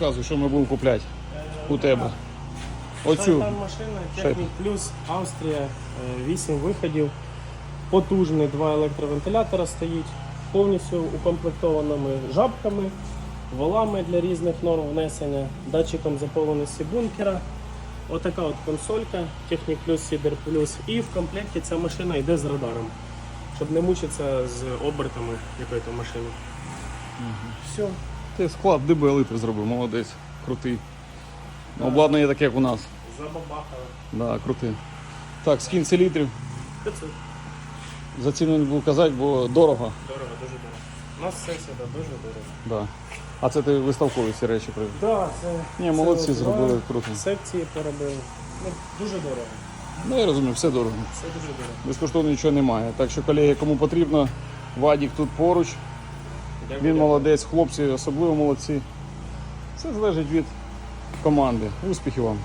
Показуй, що ми будемо купляти у тебе. Оцю. Там машина Технік Плюс, Австрія, 8 виходів. Потужний два електровентилятора стоїть, повністю укомплектованими жабками, валами для різних норм внесення, датчиком заповненості бункера. Отака от консолька Технік Плюс, Сібер Плюс. І в комплекті ця машина йде з радаром, щоб не мучитися з обертами якої то машини. Все. Ти склад ДБЛ ти зробив, молодець, крутий. Обладнання таке, як у нас. Забабахали. Да, крутий. Так, скільки літрів. 500. За ціну не буду казати, бо дорого. Дорого, дуже дорого. У нас все сюди дуже дорого. Да. А це ти виставкові ці речі привів. Да, це, Ні, молодці це зробили, круто. Секції поробили. Ну, дуже дорого. Ну я розумію, все дорого. Все дуже дорого. Безкоштовно нічого немає. Так що, колеги, кому потрібно, Вадік тут поруч. Він молодець, хлопці особливо молодці. Все залежить від команди. Успіхів вам!